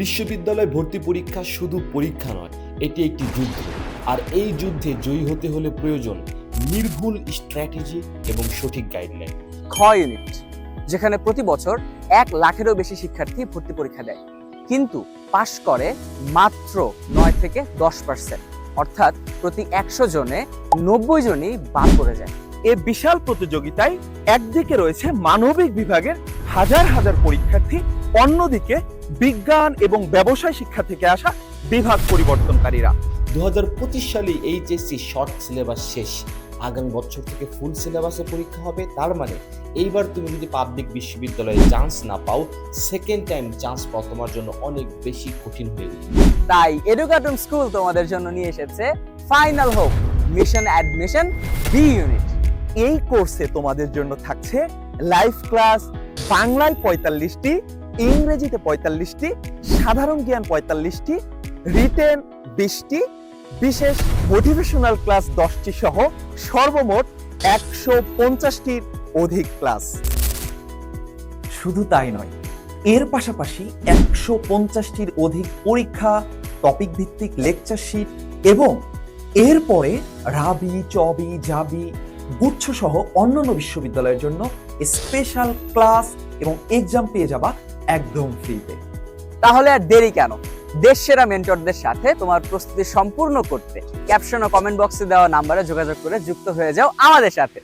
বিশ্ববিদ্যালয় ভর্তি পরীক্ষা শুধু পরীক্ষা নয়, এটি একটি যুদ্ধ। আর এই যুদ্ধে জয়ী হতে হলে প্রয়োজন নির্ভুল স্ট্র্যাটেজি এবং সঠিক গাইডলাইন। খ ইউনিট, যেখানে প্রতি বছর এক লাখেরও বেশি শিক্ষার্থী ভর্তি পরীক্ষা দেয়। কিন্তু পাশ করে মাত্র নয় থেকে দশ পার্সেন্ট অর্থাৎ প্রতি একশো জনে নব্বই জনই বাদ পড়ে যায়। এ বিশাল প্রতিযোগিতায় একদিকে রয়েছে মানবিক বিভাগের হাজার হাজার পরীক্ষার্থী অন্যদিকে বিজ্ঞান এবং ব্যবসায় শিক্ষা থেকে আসা বিভাগ পরিবর্তনকারীরা। দু সালে এইচএসসি শর্ট সিলেবাস শেষ। আগামী বছর থেকে ফুল সিলেবাসে পরীক্ষা হবে। তার মানে এইবার তুমি যদি পাবলিক বিশ্ববিদ্যালয়ে চান্স না পাও সেকেন্ড টাইম চান্স পাও তোমার জন্য অনেক বেশি কঠিন হয়ে যাবে তাই এডুকেটন স্কুল তোমাদের জন্য নিয়ে এসেছে final hope mission admission B unit এই কোর্সে তোমাদের জন্য থাকছে লাইভ ক্লাস, বাংলায় পঁয়তাল্লিশটি, ইংরেজিতে পঁয়তাল্লিশটি, সাধারণ জ্ঞান পঁয়তাল্লিশটি রিটেন বিশটি, বিশেষ মোটিভেশনাল ক্লাস দশটি সহ সর্বমোট একশো পঞ্চাশটির অধিক ক্লাস শুধু তাই নয়, এর পাশাপাশি একশো পঞ্চাশটির অধিক পরীক্ষা টপিক ভিত্তিক লেকচার শিট এবং এরপরে রাবি, চবি, জাবি গুচ্ছ সহ অন্যান্য বিশ্ববিদ্যালয়ের জন্য স্পেশাল ক্লাস এবং এক্সাম পেয়ে যাবা একদম ফ্রিতে তাহলে আর দেরি কেন? দেশ সেরা মেন্টরদের সাথে তোমার প্রস্তুতি সম্পূর্ণ করতে ক্যাপশন ও কমেন্ট বক্সে দেওয়া নাম্বারে যোগাযোগ করে যুক্ত হয়ে যাও আমাদের সাথে।